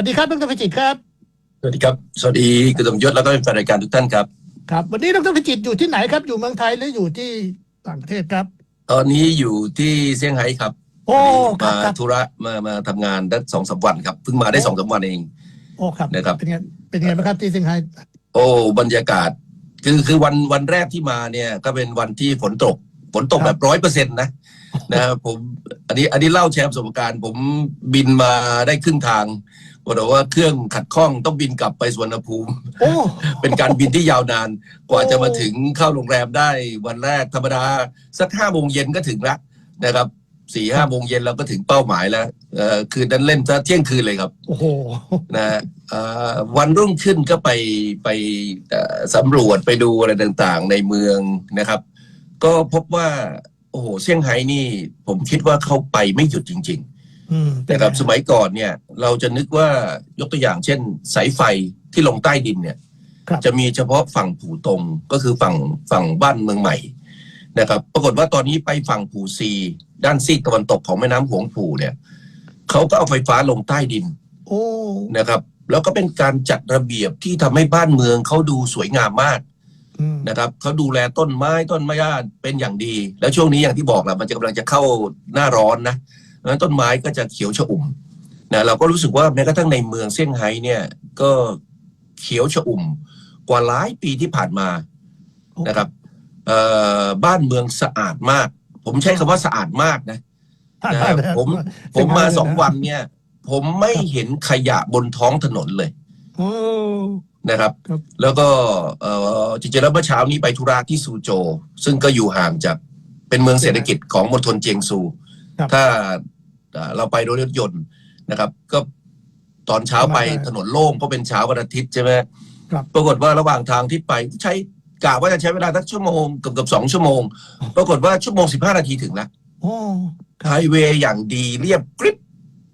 วัสดีครับดรพิจิตรครับ สวัสดีครับ สวัสดีคุณสมยศแล้วก็แฟนรายการทุกท่านครับ ครับ วันนี้ดรพิจิตรอยู่ที่ไหนครับ อยู่เมืองไทยหรืออยู่ที่ต่างประเทศครับ ตอนนี้อยู่ที่เซี่ยงไฮ้ครับ โอ้ครัมาบครับธุระมามาทำงานได้สองสามวันครับ เพิ่งมาได้สองสามวันเอง โอ้ครับนะครับ เป็นไง เป็นไงบ้างครับที่เซี่ยงไฮ้ โอ้ บรรยากาศ คือคือวันวันแรกที่มาเนี่ยก็เป็นวันที่ฝนตก ฝนตกแบบร้อยเปอร์เซ็นต์นะนะครับผม อันนี้อันนี้เล่าแชร์ประสบการณ์ ผมบินมาได้ครึ่งทาง บอกว่าเครื่องขัดข้องต้องบินกลับไปสวนภูมิ โอ้ เป็นการบินที่ยาวนานกว่าโอ้จะมาถึงเข้าโรงแรมได้วันแรกธรรมดาสักห้าโมงเย็นก็ถึงละนะครับสี่ห้าโมงเย็นเราก็ถึงเป้าหมายแล้วเอ่อคืนนั้นเล่นซะเที่ยงคืนเลยครับโอ้โห นะฮะเอ่อวันรุ่งขึ้นก็ไปไปเอ่อสำรวจไปดูอะไรต่างๆ ในเมืองนะครับ ก็พบว่า โอ้โหเซี่ยงไฮ้นี่ ผมคิดว่าเขาไปไม่หยุดจริงๆอืมเป็ นนะครับไงสมัยก่อนเนี่ย เราจะนึกว่ายกตัวอย่างเช่น สายไฟที่ลงใต้ดินเนี่ยครับจะมีเฉพาะฝั่งผู่ตรงก็คือฝั่งฝั่งบ้านเมืองใหม่นะครับ ปรากฏว่าตอนนี้ไปฝั่งผู่ซีด้านซีกตะวันตกของแม่น้ำหวงผู่เนี่ยเขาก็เอาไฟฟ้าลงใต้ดินโอ้นะครับ แล้วก็เป็นการจัดระเบียบที่ทำให้บ้านเมืองเขาดูสวยงามมากอืมนะครับเขาดูแลต้นไม้ต้นไม้ญาติเป็นอย่างดี แล้วช่วงนี้อย่างที่บอกแหละมันจะกำลังจะเข้าหน้าร้อนนะ เพราะฉะนั้นต้นไม้ก็จะเขียวชอุ่มนะเราก็รู้สึกว่าแม้กระทั่งในเมืองเซี่ยงไฮ้เนี่ย ก็เขียวชอุ่ม กว่าหลายปีที่ผ่านมานะครับเอ่อบ้านเมืองสะอาดมาก ผมใช้คำว่าสะอาดมากนะนะครับผมผมมาสองวันเนี่ย ผมไม่เห็นขยะบนท้องถนนเลยโอ้นะครับครับ แล้วก็เอ่อจริงๆแล้วเมื่อเช้านี้ไปธุระที่ซูโจ ซึ่งก็อยู่ห่างจากเป็นเมืองเศรษฐกิจของมณฑลเจียงซูครับ ถ้าเอ่อเราไปโดยรถยนต์นะครับ ก็ตอนเช้าไปประมาณถนนโล่งก็เป็นเช้าวันอาทิตย์ใช่ไหมครับปรากฏว่าระหว่างทางที่ไปใช้กะว่าจะใช้เวลาสักชั่วโมงเกือบเกือบสองชั่วโมง ปรากฏว่าชั่วโมงสิบห้านาทีถึงแล้วโอ้ไฮเวย์อย่างดีเรียบกริบ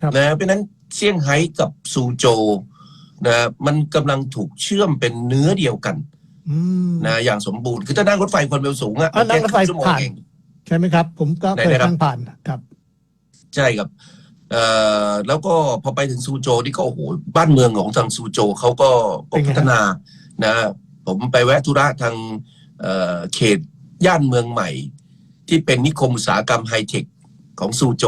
ครับนะเพราะฉะนั้นเซี่ยงไฮ้กับซูโจนะมันกำลังถูกเชื่อมเป็นเนื้อเดียวกันอืมนะอย่างสมบูรณ์คือถ้านั่งรถไฟความเร็วสูงอะอะนั่งรถไฟแค่คงชั่วโมงผ่านเองใช่ไหมครับ ผมก็เคยไหนๆครับนั่งผ่านครับ ใช่ครับเอ่อแล้วก็พอไปถึงซูโจนี่ก็โอ้โหบ้านเมืองของทางซูโจเขาก็ก็เป็นไงพัฒนานะ ผมไปแวะธุระทางเอ่อเขตย่านเมืองใหม่ ที่เป็นนิคมอุตสาหกรรมไฮเทคของซูโจ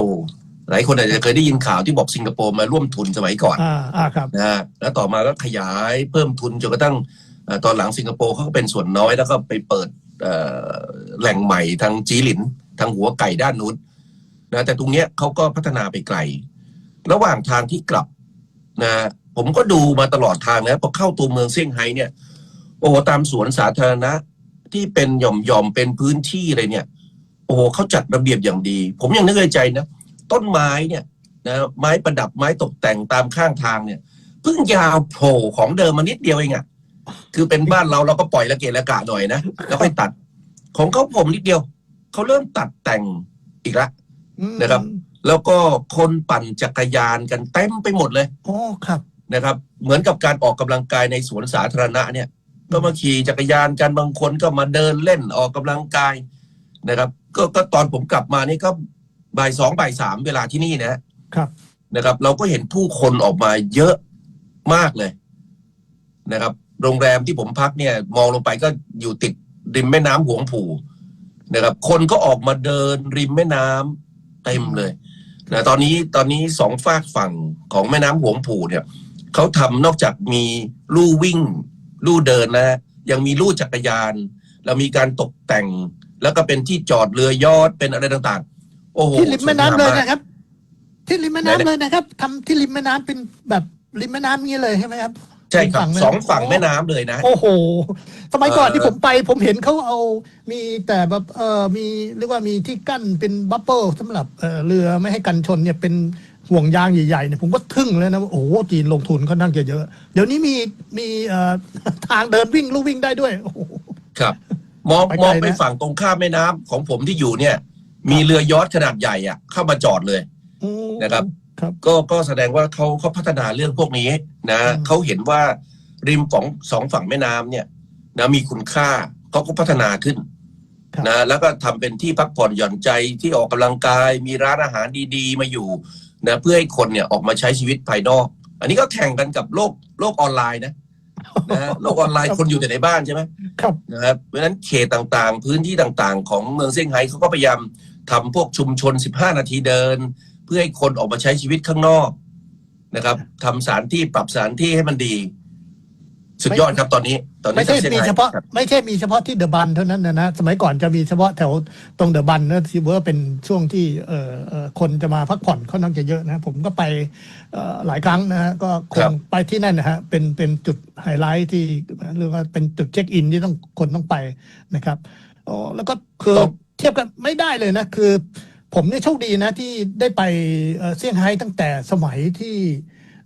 หลายคนอาจจะเคยได้ยินข่าวที่บอกสิงคโปร์มาร่วมทุนสมัยก่อนอ่าอ่าครับนะฮะแล้วต่อมาก็ขยายเพิ่มทุนจนกระทั่งเอ่อตอนหลังสิงคโปร์เขาก็เป็นส่วนน้อยแล้วก็ไปเปิดเอ่อแหล่งใหม่ทางจีหลิน ทางหัวไก่ด้านนู้น นะแต่ตรงเนี้ยเขาก็พัฒนาไปไกล ระหว่างทางที่กลับนะผมก็ดูมาตลอดทางนะพอเข้าตัวเมืองเซี่ยงไฮ้เนี่ยโอ้โหตามสวนสาธารณะที่เป็นหย่อมหย่อมๆเป็นพื้นที่อะไรเนี่ย โอ้โหเขาจัดระเบียบอย่างดี ผมยังนึกในใจนะต้นไม้เนี่ยนะไม้ประดับไม้ตกแต่งตามข้างทางเนี่ยเพิ่งยาวโผล่ของเดิมมานิดเดียวเองอะคือเป็นบ้านเราเราก็ปล่อยละเกะละกะหน่อยนะแล้วค่อยตัด ของเขาผมนิดเดียวเขาเริ่มตัดแต่งอีกละอืม นะครับ แล้วก็คนปั่นจักรยานกันเต็มไปหมดเลยโอ้ครับนะครับ เหมือนกับการออกกำลังกายในสวนสาธารณะเนี่ย ก็มาขี่จักรยานกันบางคนก็มาเดินเล่นออกกำลังกายนะครับ ก็ก็ตอนผมกลับมานี่ก็บ่ายสองบ่ายสามเวลาที่นี่นะครับนะครับ เราก็เห็นผู้คนออกมาเยอะมากเลยนะครับ โรงแรมที่ผมพักเนี่ย มองลงไปก็อยู่ติดริมแม่น้ำหวงผู่นะครับ คนก็ออกมาเดินริมแม่น้ำ เต็มเลยนะตอนนี้ตอนนี้สองฝากฝั่งของแม่น้ำหวงผู่เนี่ยเขาทำนอกจากมีลู่วิ่ง ลู่เดินแล้วยังมีลู่จักรยาน แล้วมีการตกแต่ง แล้วก็เป็นที่จอดเรือยอดเป็นอะไรต่างๆ โอ้โหที่ริมแม่น้ำเลยสวยงามมากนะครับ ที่ริมแม่น้ำเลยนะครับทำที่ริมแม่น้ำเป็นแบบริมแม่น้ำงี้เลยใช่ไหมครับใช่ครับฝั่งแม่สองฝั่งโอ้แม่น้ำเลยนะ โอ้โห สมัยก่อนเอ่อ ที่ผมไป ผมเห็นเขาเอามีแต่แบบเออมีเรียกว่ามีที่กั้นเป็นบัฟเฟิลสำหรับเออเรือไม่ให้กันชนเนี่ยเป็นห่วงยางใหญ่ๆเนี่ยผมก็ทึ่งเลยนะว่าโอ้โหจีนลงทุนค่อนข้างจะเยอะ เดี๋ยวนี้มีมีเอ่อ ทางเดินวิ่งลู่วิ่งได้ด้วยโอ้โห ครับ มองไปไกลมองไปนะ ฝั่งตรงข้ามแม่น้ำของผมที่อยู่เนี่ย มีเรือ ยอชต์ขนาดใหญ่อะเข้ามาจอดเลยอืมนะครับ ครับ ก็ก็แสดงว่าเขาเขาพัฒนาเรื่องพวกนี้นะอืมเขาเห็นว่าริมของสองฝั่งแม่น้ำเนี่ยนะมีคุณค่าเขาก็พัฒนาขึ้นครับนะแล้วก็ทำเป็นที่พักผ่อนหย่อนใจที่ออกกำลังกาย มีร้านอาหารดี ๆ มาอยู่นะเพื่อให้คนเนี่ยออกมาใช้ชีวิตภายนอก อันนี้ก็แข่งกันกับโลกโลกออนไลน์นะนะฮะโลกออนไลน์คนอยู่แต่ในบ้านใช่ไหมครับนะครับเพราะฉะนั้นเขตต่างๆ พื้นที่ต่างๆ ของเมืองเซี่ยงไฮ้เขาก็พยายามทำพวกชุมชน 15 นาทีเดิน เพื่อให้คนออกมาใช้ชีวิตข้างนอกนะครับทำสถานที่ปรับสถานที่ให้มันดี สุดยอดครับตอนนี้ ตอนนี้ไม่ใช่ทงซี่ยงมีไฮ้เฉพาะครับ ไม่ใช่มีเฉพาะที่เดอะบันเท่านั้นนะนะสมัยก่อนจะมีเฉพาะแถวตรงเดอะบันนะที่ว่าเป็นช่วงที่เอ่อเอ่อคนจะมาพักผ่อนค่อนข้างจะเยอะนะผมก็ไปเอ่อหลายครั้งนะฮะก็คครังบ ไปที่นั่นนะฮะเป็นเป็นจุดไฮไลท์ที่เรียกว่าเป็นจุดเช็คอินที่ต้องคนต้องไปนะครับอ๋อแล้วก็คือเทียบกันไม่ได้เลยนะคือ ผมเนี่ยโชคดีนะที่ได้ไปเอ่อเซี่ยงไฮ้ตั้งแต่สมัยที่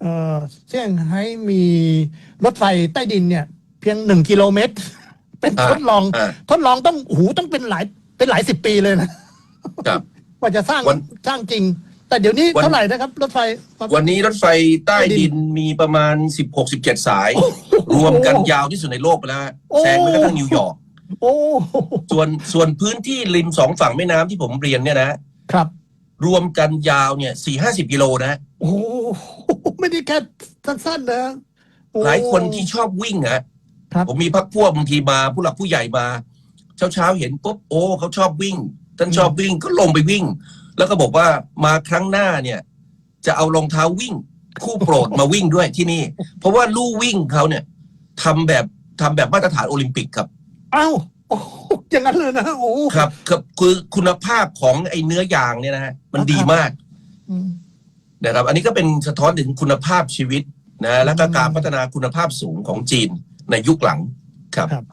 เอ่อเซี่ยงไฮ้มีรถไฟใต้ดินเนี่ย เพียงหนึ่งกิโลเมตร เป็นอ่าทดลองอ่าทดลองต้องโอ้โหูต้องเป็นหลายเป็นหลายสิบปีเลยนะครับกว่าจะสร้างวันสร้างจริง แต่เดี๋ยวนี้วันเท่าไหร่นะครับ รถไฟ วันนี้รถไฟใต้ดินมีประมาณ16-17สาย รวมกันยาวที่สุดในโลกไปแล้วฮะโอ้แซงไปกระทั่งนิวยอร์กโอ้ส่วนส่วนพื้นที่ริมสองฝั่งแม่น้ำที่ผมเรียนเนี่ยนะ ครับ รวมกันยาวเนี่ยสี่ห้าสิบกิโลนะโอ้ไม่ได้แค่สั้นๆนะโอ้หลายคนที่ชอบวิ่งอะครับ ผมมีพักพวกบางทีมา ผู้หลักผู้ใหญ่มา เช้าเช้าๆเห็นปุ๊บโอ้เขาชอบวิ่งท่านชอบวิ่งก็ลงไปวิ่ง แล้วก็บอกว่ามาครั้งหน้าเนี่ย จะเอารองเท้าวิ่ง คู่โปรดมาวิ่งด้วยที่นี่ เพราะว่าลู่วิ่งเขาเนี่ยทำแบบทำแบบมาตรฐานโอลิมปิกครับ เอ้า โอ้อย่างนั้นเลยนะโอ้ครับครับคือคุณภาพของไอ้เนื้อยางเนี่ยนะฮะมันดีมากอืม นะครับ อันนี้ก็เป็นสะท้อนถึงคุณภาพชีวิตนะแล้วก็การพัฒนาคุณภาพสูงของจีนในยุคหลังครับ ครับ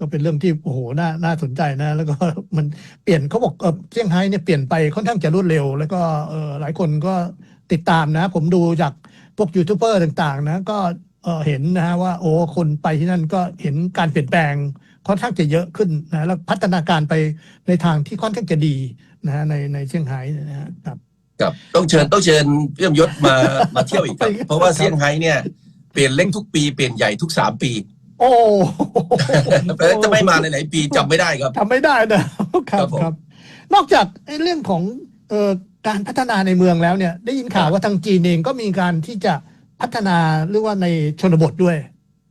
ก็เป็นเรื่องที่โอ้โหน่าน่าสนใจนะ แล้วก็มันเปลี่ยนเขาบอกเออเซี่ยงไฮ้เนี่ยเปลี่ยนไปค่อนข้างจะรวดเร็ว แล้วก็เออหลายคนก็ติดตามนะ ผมดูจากพวกยูทูบเบอร์ต่าง ๆ นะ ก็ เออเห็นนะฮะว่าโอ้คนไปที่นั่นก็เห็นการเปลี่ยนแปลงค่อนข้างจะเยอะขึ้นนะแล้วพัฒนาการไปในทางที่ค่อนข้างจะดีนะฮะในในเซี่ยงไฮ้นะฮะครับครับต้องเชิญต้องเชิญเพื่อมยศมามาเที่ยวอีกครับเพราะว่าเซี่ยงไฮ้เนี่ยเปลี่ยนเล็กทุกปีเปลี่ยนใหญ่ทุกสามปี โอ้เพราะฉะนั้นจะไม่มาหลายๆปีจำไม่ได้ครับทำไม่ได้นะครัครับบผมครับ นอกจากไอ้เรื่องของเอ่อการพัฒนาในเมืองแล้วเนี่ย ได้ยินข่าวว่าทางจีนเองก็มีการที่จะ พัฒนาหรือว่าในชนบทด้วย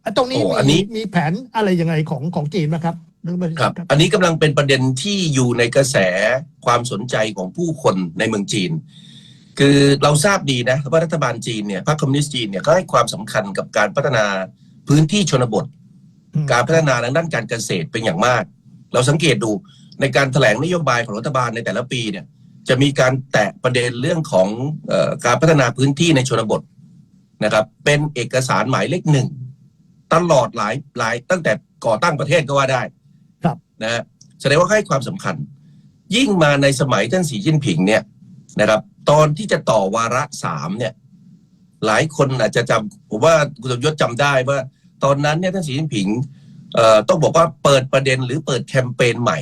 อะตรงนี้โอ้มีอันนี้มีแผนอะไรยังไงของของจีนไหมครับหรือไม่ครับ อันนี้กำลังเป็นประเด็นที่อยู่ในกระแสความสนใจของผู้คนในเมืองจีน คือเราทราบดีนะว่ารัฐบาลจีนเนี่ยพรรคคอมมิวนิสต์จีนเนี่ยก็ให้ความสำคัญกับการพัฒนาพื้นที่ชนบทอืมการพัฒนาทางด้านการเกษตรเป็นอย่างมาก เราสังเกตดูในการแถลงนโยบายของรัฐบาลในแต่ละปีเนี่ยจะมีการแตะประเด็นเรื่องของเออการพัฒนาพื้นที่ในชนบท นะครับเป็นเอกสารหมายเลขหนึ่งตลอดหลายหลายตั้งแต่ก่อตั้งประเทศก็ว่าได้ ครับนะฮะแสดงว่าให้ความสำคัญ ยิ่งมาในสมัยท่านสีจิ้นผิงเนี่ยนะครับ ตอนที่จะต่อวาระสามเนี่ย หลายคนอาจจะจำผมว่าคุณสมยศจำได้ว่า ตอนนั้นเนี่ยท่านสีจิ้นผิงเอ่อต้องบอกว่าเปิดประเด็นหรือเปิดแคมเปญใหม่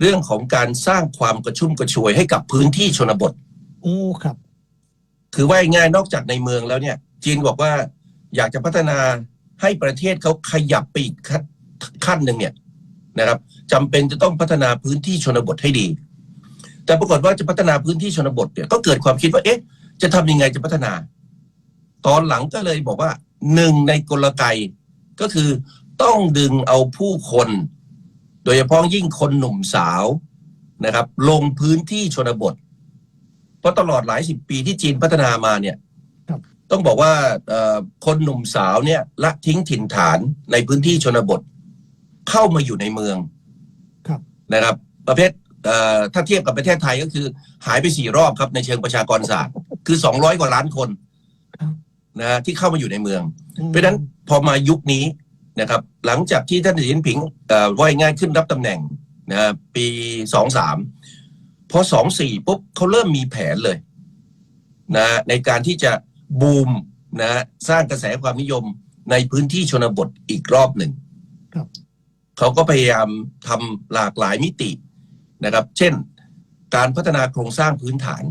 เรื่องของการสร้างความกระชุ่มกระชวยให้กับพื้นที่ชนบท โอ้ครับ คือว่าง่ายนอกจากในเมืองแล้วเนี่ย จีนบอกว่าอยากจะพัฒนาให้ประเทศเขาขยับไปอีกขั้นขั้นหนึ่งเนี่ยนะครับจำเป็นจะต้องพัฒนาพื้นที่ชนบทให้ดี แต่ปรากฏว่าจะพัฒนาพื้นที่ชนบทเนี่ยก็เกิดความคิดว่าเอ๊ะ จะทำยังไงจะพัฒนา ตอนหลังก็เลยบอกว่าหนึ่งในกลไกก็คือต้องดึงเอาผู้คน โดยเฉพาะยิ่งคนหนุ่มสาวนะครับ ลงพื้นที่ชนบท เพราะตลอดหลายสิบปีที่จีนพัฒนามาเนี่ยครับต้องบอกว่าเอ่อคนหนุ่มสาวเนี่ยละทิ้งถิ่นฐานในพื้นที่ชนบท เข้ามาอยู่ในเมืองครับนะครับ ประเภทเอ่อถ้าเทียบกับประเทศไทยก็คือ หายไปสี่รอบครับในเชิงประชากรศาสตร์ คือสองร้อยกว่าล้านคนครับนะฮะที่เข้ามาอยู่ในเมืองอืมเพราะฉะนั้นพอมายุคนี้นะครับ หลังจากที่ท่านสีจิ้นผิงเอ่อว่ายง่ายขึ้นรับตำแหน่งนะฮะปีสองสาม พอสองสี่ปุ๊บเขาเริ่มมีแผนเลยนะฮะในการที่จะบูมนะฮะสร้างกระแสความนิยมในพื้นที่ชนบทอีกรอบหนึ่งครับเขาก็พยายามทำหลากหลายมิตินะครับ เช่น การพัฒนาโครงสร้างพื้นฐาน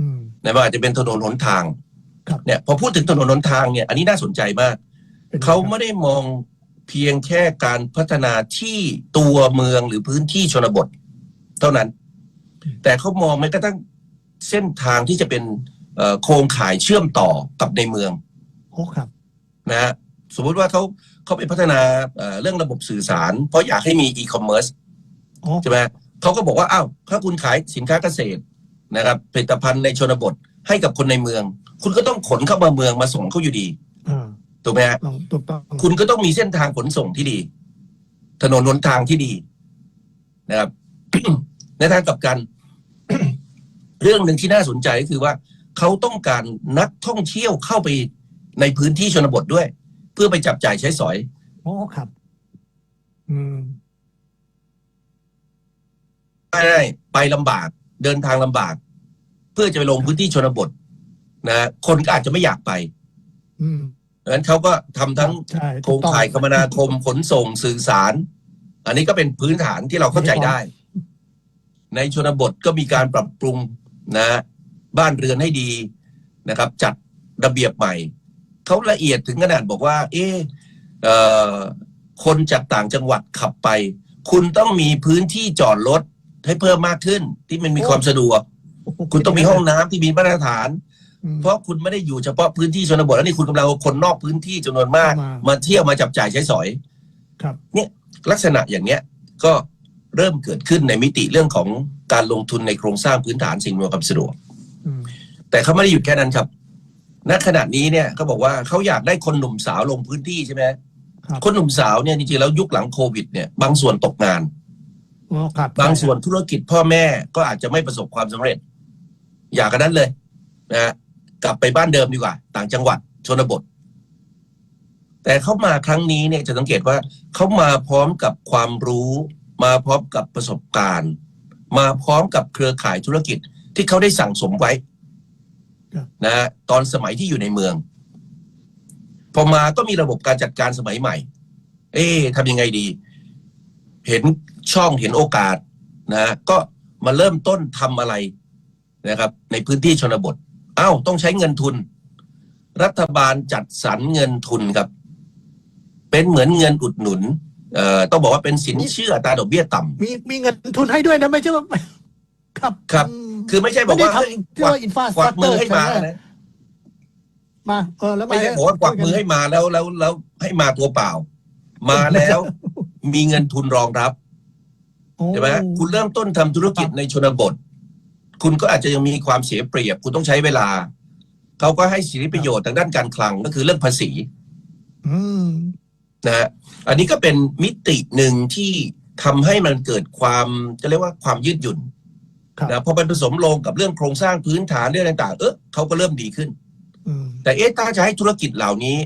อืมนะว่าอาจจะเป็นถนนหนทางครับเนี่ยพอพูดถึงถนนหนทางเนี่ย อันนี้น่าสนใจมากป็นไงเขาครับไม่ได้มองเพียงแค่การพัฒนาที่ตัวเมืองหรือพื้นที่ชนบท เท่านั้น แต่เขามองแม้กระทั่งเส้นทางที่จะเป็นเอ่อโครงข่ายเชื่อมต่อกับในเมืองโอ้ครับนะฮะสมมุติว่าเขาเขาไปพัฒนาเอ่อเรื่องระบบสื่อสาร เพราะอยากให้มีอีคอมเมิร์ซโอ้ใช่ไหมเขาก็บอกว่าอ้าวถ้าคุณขายสินค้าเกษตรนะครับผลิตภัณฑ์ในชนบทให้กับคนในเมือง คุณก็ต้องขนเข้ามาเมืองมาส่งเขาอยู่ดีอ่าถูกไหมฮะลองถูกต้องคุณก็ต้องมีเส้นทางขนส่งที่ดี ถนนหนทางที่ดีนะครับ ในทางกลับกัน เรื่องหนึ่งที่น่าสนใจก็คือว่าเขาต้องการนักท่องเที่ยวเข้าไปในพื้นที่ชนบทด้วย เพื่อไปจับจ่ายใช้สอยโอ้ครับ อืมไม่ได้ไปลำบาก เดินทางลำบาก เพื่อจะไปลงพื้นที่ชนบท นะคนก็อาจจะไม่อยากไป อืมดังนั้นเขาก็ทำทั้งใช่โครงข่ายคมนาคมขนส่งสื่อสาร อันนี้ก็เป็นพื้นฐานที่เราเข้าใจได้ ในชนบทก็มีการปรับปรุงนะบ้านเรือนให้ดีนะครับ จัดระเบียบใหม่ เขาละเอียดถึงขนาดบอกว่า เออเอ่อคนจากต่างจังหวัดขับไป คุณต้องมีพื้นที่จอดรถให้เพิ่มมากขึ้น ที่มันมีความสะดวก คุณต้องมีห้องน้ำที่มีมาตรฐานอืมเพราะคุณไม่ได้อยู่เฉพาะพื้นที่ชนบทแล้วนี่คุณกำลังเอาคนนอกพื้นที่จำนวนมากมามาเที่ยวมาจับจ่ายใช้สอย ครับ เนี่ยลักษณะอย่างเนี้ยก็ เริ่มเกิดขึ้นในมิติเรื่องของการลงทุนในโครงสร้างพื้นฐานสิ่งอำนวยความสะดวกอืมแต่เขาไม่ได้หยุดแค่นั้นครับณขณะนี้เนี่ยเขาบอกว่าเขาอยากได้คนหนุ่มสาวลงพื้นที่ใช่ไหมครับคนหนุ่มสาวเนี่ยจริงๆแล้วยุคหลังโควิดเนี่ยบางส่วนตกงานโอ้ครับบางส่วนธุรกิจพ่อแม่ก็อาจจะไม่ประสบความสำเร็จ อยากกันนั้นเลยนะฮะกลับไปบ้านเดิมดีกว่า ต่างจังหวัดชนบท แต่เขามาครั้งนี้เนี่ยจะสังเกตว่าเขามาพร้อมกับความรู้ มาพร้อมกับประสบการณ์ มาพร้อมกับเครือข่ายธุรกิจที่เขาได้สั่งสมไว้นะฮะตอนสมัยที่อยู่ในเมือง พอมาก็มีระบบการจัดการสมัยใหม่ เอ๊ะทำยังไงดี เห็นช่องเห็นโอกาสนะฮะก็มาเริ่มต้นทำอะไรนะครับ ในพื้นที่ชนบทอ้าวต้องใช้เงินทุน รัฐบาลจัดสรรเงินทุนครับ เป็นเหมือนเงินอุดหนุน เอ่อต้องบอกว่าเป็นสินเชื่ออัตราดอกเบี้ยต่ำ มีมีเงินทุนให้ด้วยนะไม่ใช่ว่า ครับครับอืมคือไม่ใช่บอกว่าไม่ได้เฮ้ยทำที่ว่าอินฟาสกวักมือให้มานะมาเออแล้วไม่ใช่บอกว่ากวักมือให้มาแล้วแล้วแล้วให้มาตัวเปล่า มาแล้วมีเงินทุนรองรับโอ้ใช่ไหมคุณเริ่มต้นทำธุรกิจในชนบท คุณก็อาจจะยังมีความเสียเปรียบ คุณต้องใช้เวลา เขาก็ให้สิทธิประโยชน์ทางด้านการคลังก็คือเรื่องภาษี อืม นะฮะอันนี้ก็เป็นมิติหนึ่งที่ทำให้มันเกิดความจะเรียกว่าความยืดหยุ่นครับนะพอมันผสมลงกับเรื่องโครงสร้างพื้นฐานเรื่องต่าง ๆ เออเขาก็เริ่มดีขึ้นอืมแต่เอ๊ะถ้าจะให้ธุรกิจเหล่านี้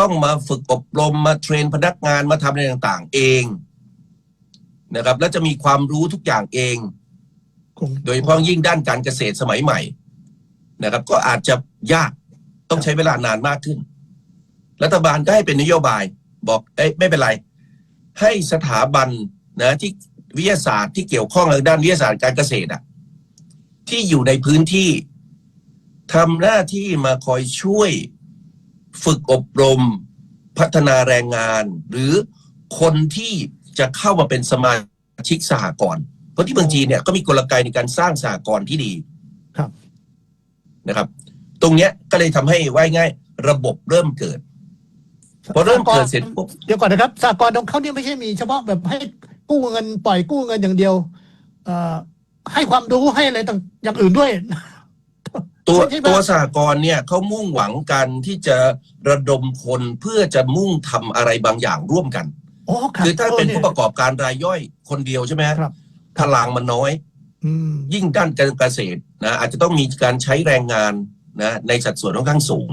ต้องมาฝึกอบรมมาเทรนพนักงานมาทำอะไรต่าง ๆ เองนะครับ แล้วจะมีความรู้ทุกอย่างเองคงโดยเฉพาะยิ่งด้านการเกษตรสมัยใหม่ นะครับ ก็อาจจะยากต้องใช้เวลานานมากขึ้น รัฐบาลก็ให้เป็นนโยบาย บอกเอ้ยไม่เป็นไร ให้สถาบันนะที่วิทยาศาสตร์ที่เกี่ยวข้องกับด้านวิทยาศาสตร์การเกษตรอะที่อยู่ในพื้นที่ทำหน้าที่มาคอยช่วยฝึกอบรมพัฒนาแรงงาน หรือคนที่จะเข้ามาเป็นสมาชิกสหกรณ์เพราะที่เมืองจีนเนี่ยก็มีกลไกในการสร้างสหกรณ์ที่ดีครับนะครับ ตรงเนี้ยก็เลยทำให้ว่ายง่าย ระบบเริ่มเกิด พอเริ่มเกิดเสร็จปุ๊บเดี๋ยวก่อนนะครับสากลของเขาเนี่ยไม่ใช่มีเฉพาะแบบให้กู้เงินปล่อยกู้เงินอย่างเดียว เอ่อให้ความรู้ให้อะไรต่างอย่างอื่นด้วย ตัวใช่ไหมตัวสหกรณ์เนี่ยเขามุ่งหวังกันที่จะระดมคนเพื่อจะมุ่งทำอะไรบางอย่างร่วมกันอ๋อรับคือถ้าเป็นผู้ออประกอบการรายย่อยคนเดียวใช่ไหมฮะครับพลังมันน้อยอืมยิ่งด้านการเกษตรนะอาจจะต้องมีการใช้แรงงานนะในสัดส่วนค่อนข้างสูง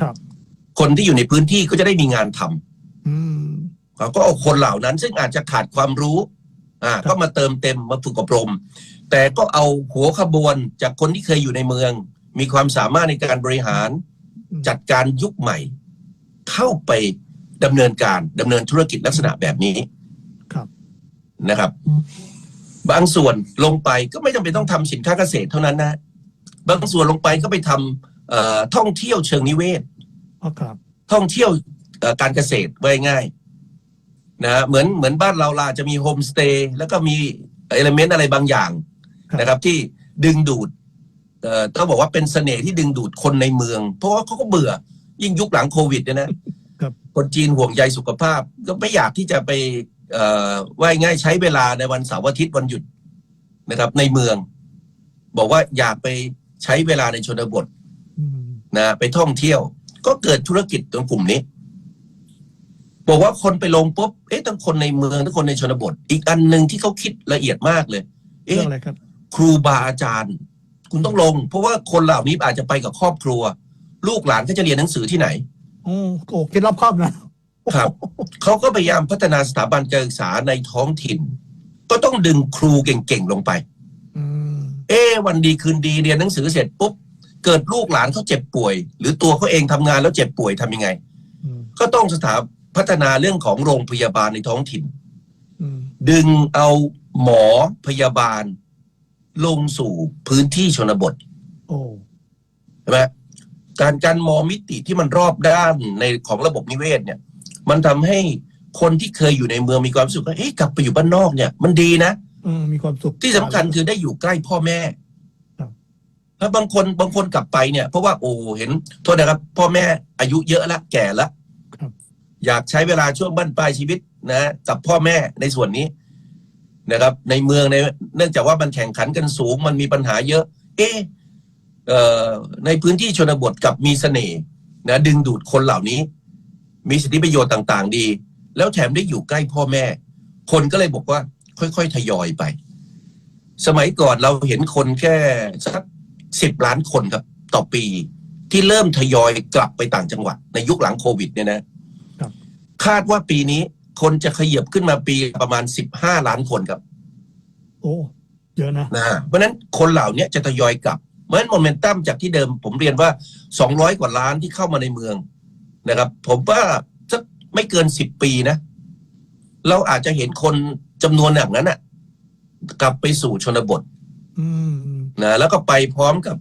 ครับ คนที่อยู่ในพื้นที่ก็จะได้มีงานทำอืมเขาก็เอาคนเหล่านั้น ซึ่งอาจจะขาดความรู้ อ่าครับก็มาเติมเต็มมาฝึกอบรม แต่ก็เอาหัวขบวนจากคนที่เคยอยู่ในเมือง มีความสามารถในการบริหาร จัดการยุคใหม่ เข้าไปดำเนินการดำเนินธุรกิจลักษณะแบบนี้ครับนะครับ บางส่วนลงไปก็ไม่จำเป็นต้องทำสินค้าเกษตรเท่านั้นนะ บางส่วนลงไปก็ไปทำเอ่อท่องเที่ยวเชิงนิเวศอ๋อ ครับท่องเที่ยวเอ่อการเกษตรไว้ง่ายนะเหมือนเหมือนบ้านเราลาจะมีโฮมสเตย์แล้วก็มีเอลเมนต์อะไรบางอย่างครับนะครับ ที่ดึงดูดเอ่อต้องบอกว่าเป็นเสน่ห์ที่ดึงดูดคนในเมือง เพราะว่าเขาก็เบื่อ ยิ่งยุคหลังโควิดเนี่ยนะครับคนจีนห่วงใยสุขภาพ ก็ไม่อยากที่จะไปเอ่อว่ายง่ายใช้เวลาในวันเสาร์อาทิตย์วันหยุดนะครับ ในเมือง บอกว่าอยากไปใช้เวลาในชนบทอืมนะไปท่องเที่ยว ก็เกิดธุรกิจตรงกลุ่มนี้ บอกว่าคนไปลงปุ๊บเอ๊ะทั้งคนในเมืองทั้งคนในชนบท อีกอันหนึ่งที่เขาคิดละเอียดมากเลยเรื่อเอ๊ะงอะไรครับ ครูบาอาจารย์ คุณต้องลง เพราะว่าคนเหล่านี้อาจจะไปกับครอบครัว ลูกหลานก็จะเรียนหนังสือที่ไหนโอ้โอ้คิดรอบครอบนะครับเขาก็พยายามพัฒนาสถาบันการศึกษาในท้องถิ่น ก็ต้องดึงครูเก่งๆลงไปอืมเอ๊ะวันดีคืนดีเรียนหนังสือเสร็จปุ๊บ เกิดลูกหลานเขาเจ็บป่วย หรือตัวเขาเองทำงานแล้วเจ็บป่วยทำยังไงอืมก็ต้องสถาพัฒนาเรื่องของโรงพยาบาลในท้องถิ่นอืมดึงเอาหมอพยาบาล ลงสู่พื้นที่ชนบทโอ้ใช่ไหมการการมองมิติที่มันรอบด้านในของระบบนิเวศเนี่ย มันทำให้คนที่เคยอยู่ในเมืองมีความรู้สึกว่าเอ๊ะกลับไปอยู่บ้านนอกเนี่ย มันดีนะอืมมีความสุขที่สำคัญคือได้อยู่ใกล้พ่อแม่ครับ แล้วบางคนบางคนกลับไปเนี่ย เพราะว่าโอ้เห็นโทษนะครับ พ่อแม่อายุเยอะแล้วแก่แล้วครับอยากใช้เวลาช่วงบั้นปลายชีวิตนะกับพ่อแม่ในส่วนนี้นะครับ ในเมืองในเนื่องจากว่ามันแข่งขันกันสูง มันมีปัญหาเยอะ เอ๊ะเอ่อในพื้นที่ชนบทกลับมีเสน่ห์นะดึงดูดคนเหล่านี้ มีสิทธิประโยชน์ต่าง ๆ ดี แล้วแถมได้อยู่ใกล้พ่อแม่ คนก็เลยบอกว่า ค่อย ๆ ทยอยไป สมัยก่อนเราเห็นคนแค่สัก สิบล้านคนครับ ต่อปีที่เริ่มทยอยกลับไปต่างจังหวัด ในยุคหลังโควิดเนี่ยนะครับคาดว่าปีนี้คนจะขยับขึ้นมาปีประมาณสิบห้าล้านคนครับ โอ้เยอะนะนะเพราะฉะนั้นคนเหล่านี้จะทยอยกลับเพราะฉะนั้นโมเมนตัมจากที่เดิม ผมเรียนว่าสองร้อยกว่าล้านที่เข้ามาในเมืองนะครับ ผมว่าสักไม่เกินสิบปีนะ เราอาจจะเห็นคนจำนวนอย่างนั้นน่ะ กลับไปสู่ชนบทอืมอืม นะแล้วก็ไปพร้อมกับ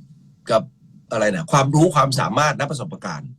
กับอะไรนะความรู้ความสามารถและประสบการณ์